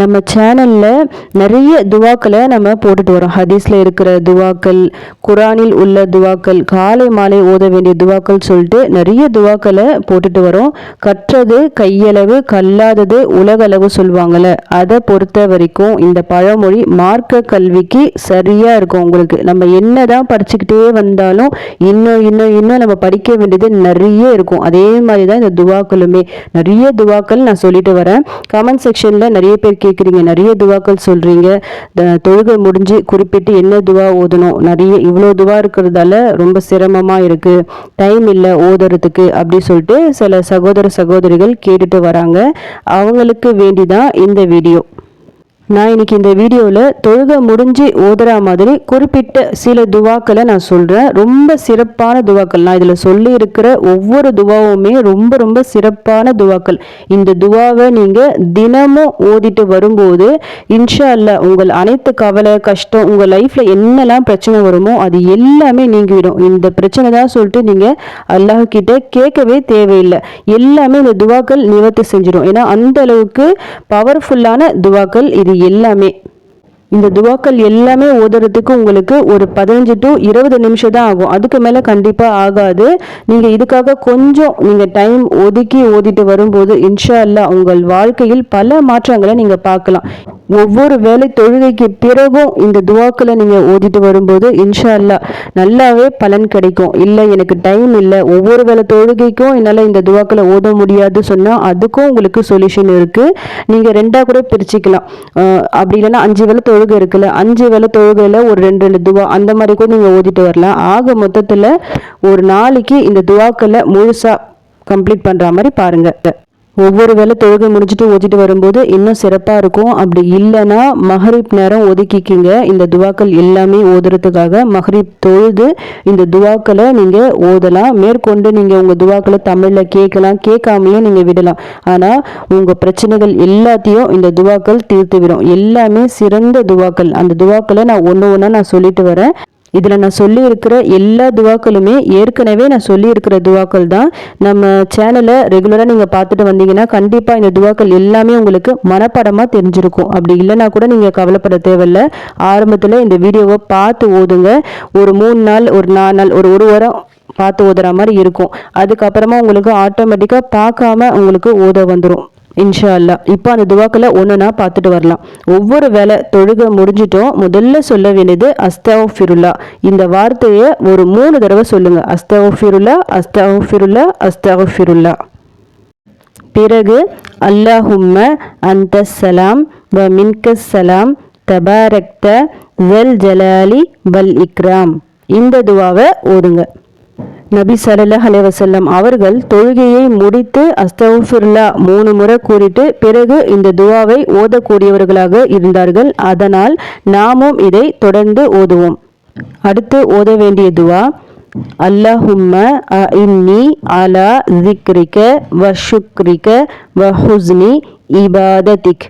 நம்ம சேனலில் நிறைய துவாக்களை நம்ம போட்டுட்டு வரோம். ஹதீஸில் இருக்கிற துவாக்கள் குரானில் உள்ள துவாக்கள் காலை மாலை ஓத வேண்டிய துவாக்கள் சொல்லிட்டு நிறைய துவாக்களை போட்டுட்டு வரோம். கற்றது கையளவு கல்லாதது உலகளவு சொல்லுவாங்கள்ல அதை பொறுத்த வரைக்கும் இந்த பழமொழி மார்க்க கல்விக்கு சரியாக இருக்கும் உங்களுக்கு. நம்ம என்ன தான் படிச்சுக்கிட்டே வந்தாலும் இன்னும் இன்னும் இன்னும் நம்ம படிக்க வேண்டியது நிறைய இருக்கும். அதே மாதிரி தான் இந்த துவாக்களுமே. நிறைய துவாக்கள் நான் சொல்லிட்டு வரேன். கமெண்ட் செக்ஷனில் நிறைய பேர் கேட்குறீங்க நிறைய துவாக்கள் சொல்கிறீங்க தொழுகை முடிஞ்சு குறிப்பிட்டு என்ன துவா ஓதணும்? நிறைய இவ்வளோ துவா இருக்கிறதால ரொம்ப சிரமமாக இருக்குது டைம் இல்லை ஓதுறதுக்கு அப்படி சொல்லிட்டு சில சகோதர சகோதரிகள் கேட்டுட்டு வராங்க. அவங்களுக்கு வேண்டி தான் இந்த வீடியோ. நான் இன்னைக்கு இந்த வீடியோவில் தொழுகை முடிஞ்சு ஓதுற மாதிரி குறிப்பிட்ட சில துவாக்களை நான் சொல்கிறேன் ரொம்ப சிறப்பான துவாக்கள். நான் இதில் சொல்லி இருக்கிற ஒவ்வொரு துவாவுமே ரொம்ப ரொம்ப சிறப்பான துவாக்கள். இந்த துவாவை நீங்கள் தினமும் ஓதிட்டு வரும்போது இன்ஷா அல்ல உங்கள் அனைத்து கவலை கஷ்டம் உங்கள் லைஃப்பில் என்னெல்லாம் பிரச்சனை வருமோ அது எல்லாமே நீங்கிவிடும். இந்த பிரச்சனை தான் சொல்லிட்டு நீங்கள் அல்லாஹ்கிட்ட கேட்கவே தேவையில்லை. எல்லாமே இந்த துவாக்கள் நிவர்த்தி செஞ்சிடும். ஏன்னா அந்த அளவுக்கு பவர்ஃபுல்லான துவாக்கள் இது எல்லாமே. இந்த துவாக்கள் எல்லாமே ஓதுறதுக்கு உங்களுக்கு ஒரு பதினஞ்சு டு இருபது நிமிஷம் தான் ஆகும். அதுக்கு மேலே கண்டிப்பாக ஆகாது. நீங்கள் இதுக்காக கொஞ்சம் நீங்கள் டைம் ஒதுக்கி ஓதிட்டு வரும்போது இன்ஷா அல்லா உங்கள் வாழ்க்கையில் பல மாற்றங்களை நீங்கள் பார்க்கலாம். ஒவ்வொரு வேலை தொழுகைக்கு பிறகும் இந்த துவாக்களை நீங்கள் ஓதிட்டு வரும்போது இன்ஷா அல்லா நல்லாவே பலன் கிடைக்கும். இல்லை எனக்கு டைம் இல்லை. ஒவ்வொரு வேலை தொழுகைக்கும் என்னால் இந்த துவாக்களை ஓத முடியாது சொன்னால் அதுக்கும் உங்களுக்கு சொல்யூஷன் இருக்குது நீங்கள் ரெண்டாக கூட பிரிச்சுக்கலாம். அப்படி இல்லைன்னா அஞ்சு வேலை தொழுகை இருக்குல்ல அஞ்சு வேலை தொழுகையில் ஒரு ரெண்டு ரெண்டு துவா அந்த மாதிரி கூட நீங்கள் ஓதிட்டு வரலாம். ஆக மொத்தத்தில் ஒரு நாளைக்கு இந்த துவாக்களை முழுசாக கம்ப்ளீட் பண்ணுற மாதிரி பாருங்கள் ஒவ்வொரு வேலை தொழுகை முடிச்சுட்டு ஓதிட்டு வரும்போது இன்னும் சிறப்பாக இருக்கும். அப்படி இல்லைன்னா மஹரிப் நேரம் ஒதுக்கிக்கிங்க. இந்த துவாக்கள் எல்லாமே ஓதுறதுக்காக மஹரீப் தொழுது இந்த துவாக்களை நீங்கள் ஓதலாம். மேற்கொண்டு நீங்கள் உங்கள் துவாக்களை தமிழில் கேட்கலாம். கேட்காமையும் நீங்கள் விடலாம். ஆனால் உங்கள் பிரச்சனைகள் எல்லாத்தையும் இந்த துவாக்கள் தீர்த்து விடும் எல்லாமே சிறந்த துவாக்கள். அந்த துவாக்களை நான் ஒன்று ஒன்றா நான் சொல்லிட்டு வரேன். இதில் நான் சொல்லியிருக்கிற எல்லா துவாக்களுமே ஏற்கனவே நான் சொல்லியிருக்கிற துவாக்கள் தான். நம்ம சேனலை ரெகுலராக நீங்கள் பார்த்துட்டு வந்தீங்கன்னா கண்டிப்பாக இந்த துவாக்கள் எல்லாமே உங்களுக்கு மனப்படமாக தெரிஞ்சிருக்கும். அப்படி இல்லைனா கூட நீங்கள் கவலைப்பட தேவையில்ல. ஆரம்பத்தில் இந்த வீடியோவை பார்த்து ஓதுங்க. ஒரு மூணு நாள் ஒரு நாலு நாள் ஒரு ஒரு வாரம் பார்த்து ஓதுற மாதிரி இருக்கும். அதுக்கப்புறமா உங்களுக்கு ஆட்டோமேட்டிக்காக பார்க்காம உங்களுக்கு ஓத வந்துடும் இன்ஷா அல்லா இப்போ அந்த துவாக்களை ஒன்றுனா பார்த்துட்டு வரலாம். ஒவ்வொரு வேலை தொழுக முடிஞ்சிட்டோம். முதல்ல சொல்ல வேண்டியது அஸ்தாவ் ஃபிருல்லா இந்த வார்த்தையை ஒரு மூணு தடவை சொல்லுங்க. அஸ்தாவ் ஃபிருல்லா அஸ்தாவ் ஃபிருல்லா அஸ்தாவோ ஃபிருல்லா பிறகு அல்லாஹும்ம அந்த சலாம் வ மின்கஸ் சலாம் தபாரக்த வெல் ஜலாலி பல் இக்ராம். இந்த துவாவை ஓதுங்க. நபி சல்லாஹ் அலைவசல்லம் அவர்கள் தொழுகையை முடித்து அஸ்தவுஃபிர்லா மூணு முறை கூறிட்டு பிறகு இந்த துவாவை ஓதக்கூடியவர்களாக இருந்தார்கள். அதனால் நாமும் இதை தொடர்ந்து ஓதுவோம். அடுத்து ஓத வேண்டிய துவா அல்லாஹும்ம இன்னி அலா ஜிக்ரிக்க வ ஷுக்ரிக்க வ ஹுஸ்னி இபாததிக்.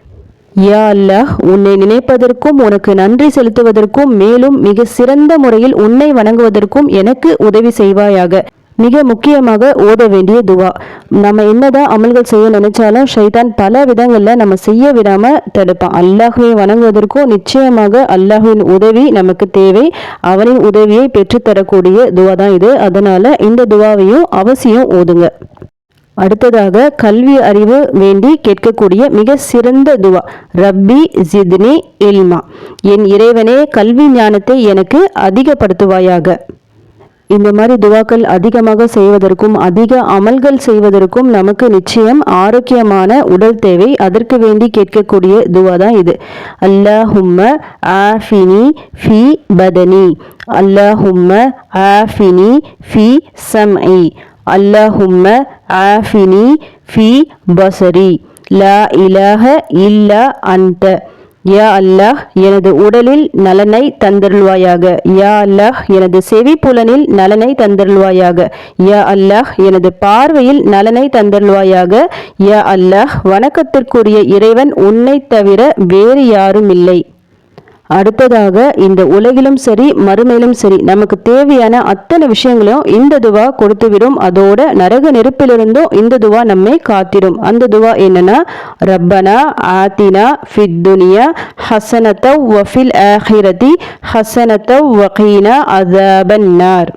யா அல்லாஹ் உன்னை நினைப்பதற்கும் உனக்கு நன்றி செலுத்துவதற்கும் மேலும் மிக சிறந்த முறையில் உன்னை வணங்குவதற்கும் எனக்கு உதவி செய்வாயாக. மிக முக்கியமாக ஓத வேண்டிய துவா. நம்ம என்னதான் அமல்கள் செய்ய நினைச்சாலும் ஷைதான் பல விதங்களில் நம்ம செய்ய விடாம தடுப்பான். அல்லாஹுவை வணங்குவதற்கும் நிச்சயமாக அல்லாஹுவின் உதவி நமக்கு தேவை. அவனின் உதவியை பெற்றுத்தரக்கூடிய துவா தான் இது. அதனால இந்த துவாவையும் அவசியம் ஓதுங்க. அடுத்ததாக கல்வி அறிவு வேண்டி கேட்கக்கூடிய மிக சிறந்த துவா ரப்பி ஜித்னி இல்மா என் இறைவனே கல்வி ஞானத்தை எனக்கு அதிகப்படுத்துவாயாக. இந்த மாதிரி துவாக்கள் அதிகமாக செய்வதற்கும் அதிக அமல்கள் செய்வதற்கும் நமக்கு நிச்சயம் ஆரோக்கியமான உடல் தேவை. அதற்கு வேண்டி கேட்கக்கூடிய துவா தான் இது. அல்லாஹும்ம ஆஃபினி ஃபி பதனி அல்லாஹும்ம ஆஃபினி ஃபி சம்இ அல்லாஹும்ம ஆஃபினி ஃபி பசரி. லா இலாஹ இல்லா அன்ட. யா அல்லாஹ் எனது உடலில் நலனை தந்தருள்வாயாக. யா அல்லாஹ் எனது செவி புலனில் நலனை தந்தருள்வாயாக. யா அல்லாஹ் எனது பார்வையில் நலனை தந்தருள்வாயாக. யா அல்லாஹ் வணக்கத்திற்குரிய இறைவன் உன்னை தவிர வேறு யாரும் இல்லை அடுத்ததாக இந்த உலகிலும் சரி மறுமையிலும் சரி நமக்கு தேவையான அத்தனை விஷயங்களையும் இந்த துவா கொடுத்துவிடும். அதோட நரக நெருப்பிலிருந்தும் இந்த துவா நம்மை காத்திடும். அந்த துவா என்னன்னா ரப்பனா ஆத்தினா ஃபித்துனியா ஹசனத்தவ் வஃபில் ஆஹிரதி ஹசனத்தவ் வகீனா அதாபன்னார்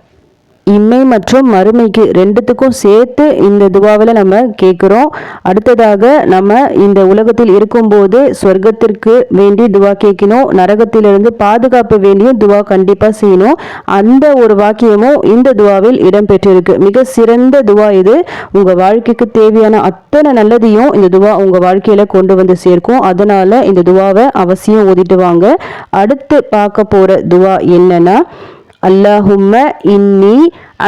இம்மை மற்றும் மறுமைக்கு ரெண்டுத்துக்கும் சேர்த்து இந்த துவாவில் நம்ம கேட்குறோம் அடுத்ததாக நம்ம இந்த உலகத்தில் இருக்கும்போது சொர்க்கத்திற்கு வேண்டி துவா கேட்கணும் நரகத்திலிருந்து பாதுகாப்பு வேண்டியும் துவா கண்டிப்பாக செய்யணும். அந்த ஒரு வாக்கியமும் இந்த துவாவில் இடம்பெற்றிருக்கு. மிக சிறந்த துவா இது. உங்கள் வாழ்க்கைக்கு தேவையான அத்தனை நல்லதையும் இந்த துவா உங்கள் வாழ்க்கையில் கொண்டு வந்து சேர்க்கும். அதனால் இந்த துவாவை அவசியம் ஓதிட்டு வாங்க. அடுத்து பார்க்க போகிற துவா என்னன்னா அல்லாஹும்ம இன்னி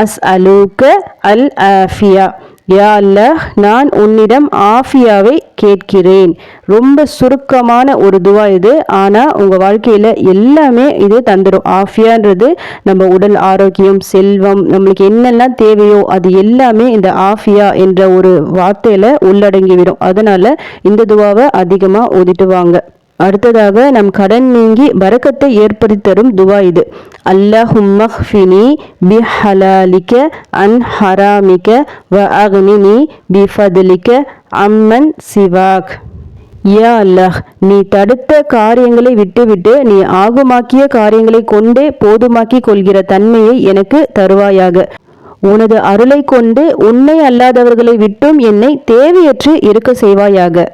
அஸ் அலூக்க அல் ஆஃபியா யா அல்லாஹ் நான் உன்னிடம் ஆஃபியாவை கேட்கிறேன். ரொம்ப சுருக்கமான ஒரு துவா இது. ஆனால் உங்கள் வாழ்க்கையில் எல்லாமே இது தந்துடும் ஆஃபியான்றது நம்ம உடல் ஆரோக்கியம் செல்வம் நம்மளுக்கு என்னெல்லாம் தேவையோ அது எல்லாமே இந்த ஆஃபியா என்ற ஒரு வார்த்தையில் உள்ளடங்கிவிடும். அதனால் இந்த துவாவை அதிகமாக ஓதிட்டு வாங்க. அடுத்ததாக நம் கடன் நீங்கி பரக்கத்தை ஏற்படுத்தி தரும் துவா இது. அல்லாஹும்மஹ்ஃபினி பி ஹலாலிக்க அன் ஹராமிக்க வ அக்னினி பி ஃபதலிக்க அம்மன் சிவாக். யா அல்லாஹ் நீ தடுத்த காரியங்களை விட்டுவிட்டு நீ ஆகுமாக்கிய காரியங்களை கொண்டே போதுமாக்கி கொள்கிற தன்மையை எனக்கு தருவாயாக. உனது அருளை கொண்டு உன்னை அல்லாதவர்களை விட்டும் என்னை தேவையற்று இருக்க செய்வாயாக.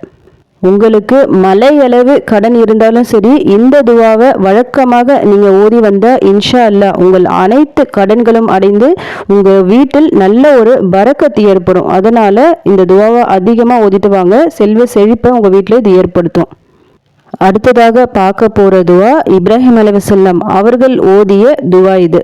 உங்களுக்கு மலையளவு கடன் இருந்தாலும் சரி இந்த துவாவை வழக்கமாக நீங்கள் ஓதி வந்த இன்ஷா அல்லா உங்கள் அனைத்து கடன்களும் அடைந்து உங்கள் வீட்டில் நல்ல ஒரு பறக்கத்து ஏற்படும். அதனால் இந்த துவாவை அதிகமாக ஓதிட்டு வாங்க. செல்வ செழிப்பை உங்கள் வீட்டில் இது ஏற்படுத்தும். அடுத்ததாக பார்க்க போகிற துவா இப்ராஹிம் அலைவசல்லம் அவர்கள் ஓதிய துவா இது.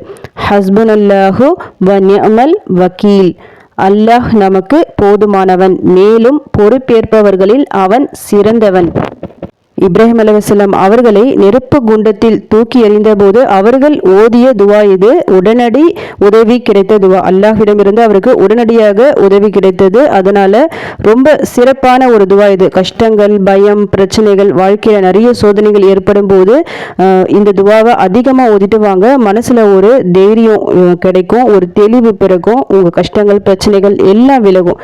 ஹஸ்பன் அல்லாஹு வன்யமல் வக்கீல். அல்லாஹ் நமக்கு போதுமானவன். மேலும் பொறுப்பேற்பவர்களில் அவன் சிறந்தவன். இப்ராஹிம் அலுவலம் அவர்களை நெருப்பு குண்டத்தில் தூக்கி எறிந்தபோது அவர்கள் ஓதிய துவா இது. உடனடி உதவி கிடைத்த துவா. அல்லாஹிடமிருந்து அவருக்கு உடனடியாக உதவி கிடைத்தது. அதனால ரொம்ப சிறப்பான ஒரு துவா இது. கஷ்டங்கள் பயம் பிரச்சனைகள் வாழ்க்கையில் நிறைய சோதனைகள் ஏற்படும் போது இந்த துவாவை அதிகமாக ஓதிட்டு வாங்க. மனசில் ஒரு தைரியம் கிடைக்கும். ஒரு தெளிவு பிறக்கும். உங்கள் கஷ்டங்கள் பிரச்சனைகள் எல்லாம் விலகும்.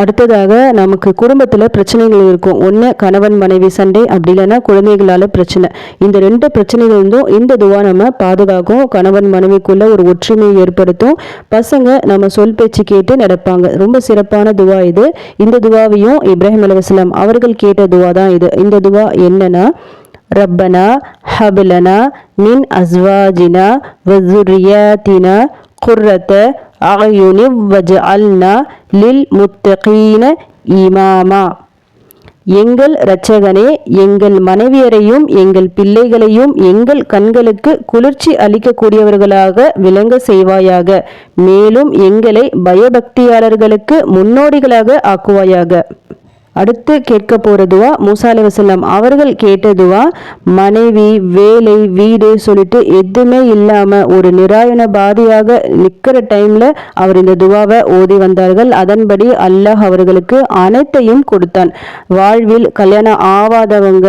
அடுத்ததாக நமக்கு குடும்பத்தில் பிரச்சனைகள் இருக்கும். ஒன்று கணவன் மனைவி சண்டை அப்படி இல்லைன்னா குழந்தைகளால் பிரச்சனை. இந்த ரெண்டு பிரச்சனைகள் இருந்தும் இந்த துவா நம்ம பாதுகாக்கும். கணவன் மனைவிக்குள்ள ஒரு ஒற்றுமையை ஏற்படுத்தும். பசங்க நம்ம சொல் பேச்சு கேட்டு நடப்பாங்க. ரொம்ப சிறப்பான துவா இது. இந்த துவாவையும் இப்ராஹிம் அலுவலாம் அவர்கள் கேட்ட துவா தான் இது. இந்த துவா என்னன்னா ரப்பனா ஹபலனா மின் அஸ்வாஜினா வசுரியாத்தினா குர்ரத்தை அயுனி வஜ்அல்னா லில் முத்தகீன இமாமா எங்கள் இரட்சகனே எங்கள் மனைவியரையும் எங்கள் பிள்ளைகளையும் எங்கள் கண்களுக்கு குளிர்ச்சி அளிக்கக்கூடியவர்களாக விளங்க செய்வாயாக. மேலும் எங்களை பயபக்தியாளர்களுக்கு முன்னோடிகளாக ஆக்குவாயாக. அடுத்து கேட்க போகிறதுவா மூசா அலி வசல்லாம் அவர்கள் கேட்டதுவா மனைவி வேலை வீடு சொல்லிட்டு எதுவுமே இல்லாமல் ஒரு நிராயண பாதியாக நிற்கிற டைமில் அவர் இந்த துவாவை ஓதி வந்தார்கள். அதன்படி அல்லாஹ் அவர்களுக்கு அனைத்தையும் கொடுத்தான். வாழ்வில் கல்யாணம் ஆவாதவங்க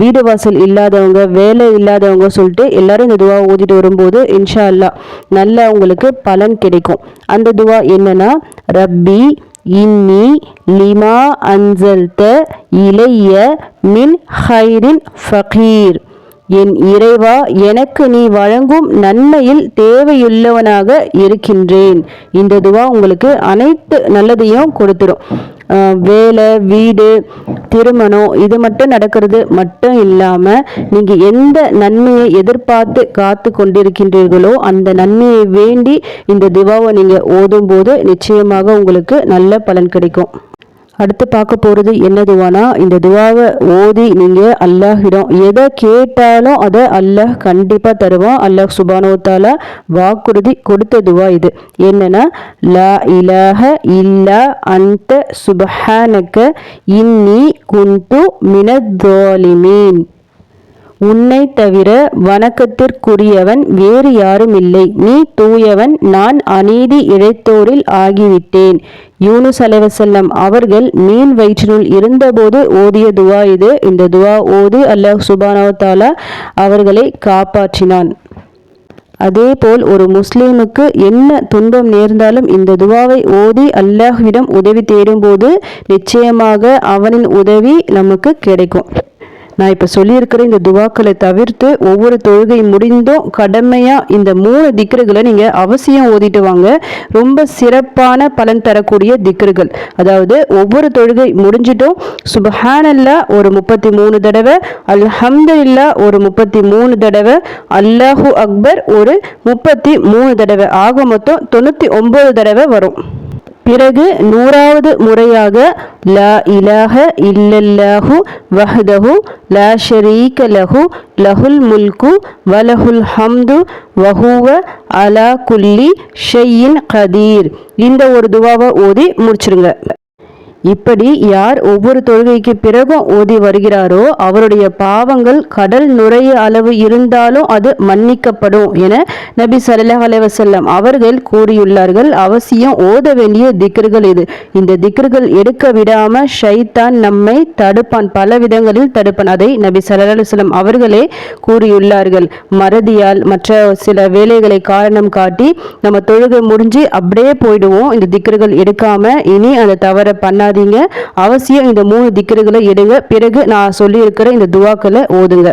வீடு வாசல் இல்லாதவங்க வேலை இல்லாதவங்க சொல்லிட்டு எல்லாரும் இந்த துவா ஓதிட்டு வரும்போது இன்ஷா அல்லா நல்ல உங்களுக்கு பலன் கிடைக்கும். அந்த துவா என்னன்னா ரப்பி இன்னி லிமா அன்சல்த இளைய மின் ஹைரின் ஃபகீர். என் இறைவா எனக்கு நீ வழங்கும் நன்மையில் தேவையுள்ளவனாக இருக்கின்றேன். இந்த துவா உங்களுக்கு அனைத்து நல்லதையும் கொடுத்துரும். வேலை வீடு திருமணம் இது மட்டும் நடக்கிறது மட்டும் இல்லாமல் நீங்கள் எந்த நன்மையை எதிர்பார்த்து காத்து கொண்டிருக்கின்றீர்களோ அந்த நன்மையை வேண்டி இந்த திவாவை நீங்கள் ஓதும்போது நிச்சயமாக உங்களுக்கு நல்ல பலன் கிடைக்கும். அடுத்து பார்க்க போகிறது என்ன துவானா இந்த துவாவை ஓதி நீங்கள் அல்லாஹிடம் எதை கேட்டாலும் அதை அல்லாஹ் கண்டிப்பாக தருவான். அல்லாஹ் சுபானோத்தால வாக்குறுதி கொடுத்த துவா இது. என்னன்னா லா இலஹ இல்லா அந்த சுபஹானக்க இன்னி குந்து மினதோலிமீன் உன்னை தவிர வணக்கத்திற்குரியவன் வேறு யாரும் இல்லை நீ தூயவன் நான் அநீதி இழைத்தோரில் ஆகிவிட்டேன். யூனு சலைவசல்லம் அவர்கள் மீன் வயிற்றினுள் இருந்தபோது ஓதிய துவா இது. இந்த துவா ஓது அல்லாஹ் சுபானவத்தாலா அவர்களை காப்பாற்றினான். அதேபோல் ஒரு முஸ்லீமுக்கு என்ன துன்பம் நேர்ந்தாலும் இந்த துவாவை ஓதி அல்லாஹ்விடம் உதவி தேடும்போது நிச்சயமாக அவனின் உதவி நமக்கு கிடைக்கும். நான் இப்போ சொல்லியிருக்கிற இந்த துவாக்களை தவிர்த்து ஒவ்வொரு தொழுகை முடிந்தும் கடமையாக இந்த மூணு திக்ருகளை நீங்கள் அவசியம் ஓதிட்டு வாங்க. ரொம்ப சிறப்பான பலன் தரக்கூடிய திக்ருகள். அதாவது ஒவ்வொரு தொழுகை முடிஞ்சிட்டும். சுபஹானல்லா ஒரு முப்பத்தி மூணு தடவை அல்ஹம்துல்லா ஒரு முப்பத்தி மூணு தடவை அல்லாஹூ அக்பர் ஒரு முப்பத்தி மூணு தடவை. ஆக மொத்தம் தொண்ணூற்றி ஒம்பது தடவை வரும். பிறகு நூறாவது முறையாக லா இலாஹ இல்லல்லாஹு வஹதஹு லா ஷரீக லஹு லஹுல் முல்கு வலஹுல் ஹம்து வஹுவ அலா குல்லி ஷெய்யின் கதீர். இந்த ஒரு துவாவை ஓதி முடிச்சிருங்க. இப்படி யார் ஒவ்வொரு தொழுகைக்கு பிறகும் ஓதி வருகிறாரோ அவருடைய பாவங்கள் கடல் நுரைய அளவு இருந்தாலும் அது மன்னிக்கப்படும் என நபி சல்லாஹ் அலைவசல்லம் அவர்கள் கூறியுள்ளார்கள். அவசியம் ஓத வேண்டிய திக்கர்கள் இது. இந்த திக்கர்கள் எடுக்க விடாம ஷைத்தான் நம்மை தடுப்பான். பல விதங்களில் தடுப்பான். அதை நபி சல்லா அலுவலம் அவர்களே கூறியுள்ளார்கள். மறதியால் மற்ற சில வேலைகளை காரணம் காட்டி நம்ம தொழுகை முடிஞ்சு அப்படியே போயிடுவோம். இந்த திக்கர்கள் எடுக்காம இனி அந்த தவறை பண்ணாத விடாதீங்க அவசியம் இந்த மூணு திக்கர்களை எடுங்க. பிறகு நான் சொல்லியிருக்கிற இந்த துவாக்களை ஓதுங்க.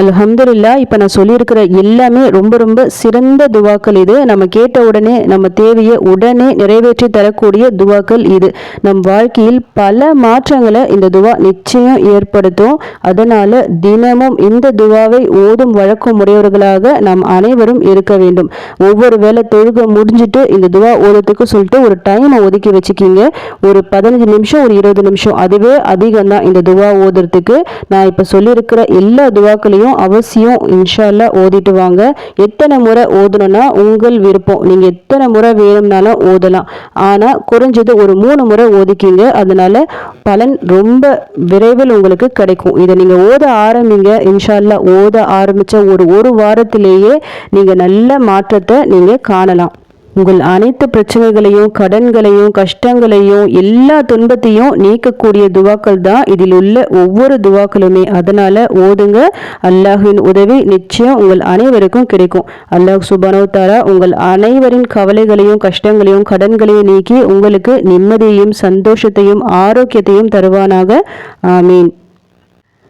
அல்ஹம்துல்லா இப்போ நான் சொல்லியிருக்கிற எல்லாமே ரொம்ப ரொம்ப சிறந்த துவாக்கள் இது. நம்ம கேட்ட உடனே நம்ம தேவையை உடனே நிறைவேற்றி தரக்கூடிய துவாக்கள் இது. நம் வாழ்க்கையில் பல மாற்றங்களை இந்த துவா நிச்சயம் ஏற்படுத்தும். அதனால் தினமும் இந்த துவாவை ஓதும் வழக்கம் உடையவர்களாக நாம் அனைவரும் இருக்க வேண்டும். ஒவ்வொரு வேலை தொழுக முடிஞ்சுட்டு இந்த துவா ஓதத்துக்கு சொல்லிட்டு ஒரு டைமை ஒதுக்கி வச்சுக்கிங்க. ஒரு பதினஞ்சு நிமிஷம் ஒரு இருபது நிமிஷம் அதுவே அதிகம் தான் இந்த துவா ஓதுறதுக்கு. நான் இப்போ சொல்லியிருக்கிற எல்லா துவாக்களையும் அதையும் அவசியம் இன்ஷால்ல ஓதிட்டு வாங்க. எத்தனை முறை ஓதணும்னா உங்கள் விருப்பம். நீங்கள் எத்தனை முறை வேணும்னாலும் ஓதலாம். ஆனால் குறைஞ்சது ஒரு மூணு முறை ஓதிக்கிங்க. அதனால பலன் ரொம்ப விரைவில் உங்களுக்கு கிடைக்கும். இதை நீங்கள் ஓத ஆரம்பிங்க. இன்ஷால்லா ஓத ஆரம்பித்த ஒரு ஒரு வாரத்திலேயே நீங்கள் நல்ல மாற்றத்தை நீங்கள் காணலாம். உங்கள் அனைத்து பிரச்சனைகளையும் கடன்களையும் கஷ்டங்களையும் எல்லா துன்பத்தையும் நீக்கக்கூடிய துவாக்கள் தான் இதில் உள்ள ஒவ்வொரு துவாக்களுமே. அதனால ஓதுங்க. அல்லாஹின் உதவி நிச்சயம் உங்கள் அனைவருக்கும் கிடைக்கும். அல்லாஹ் சுபானோ தாரா உங்கள் அனைவரின் கவலைகளையும் கஷ்டங்களையும் கடன்களையும் நீக்கி உங்களுக்கு நிம்மதியையும் சந்தோஷத்தையும் ஆரோக்கியத்தையும் தருவானாக. ஆமீன்.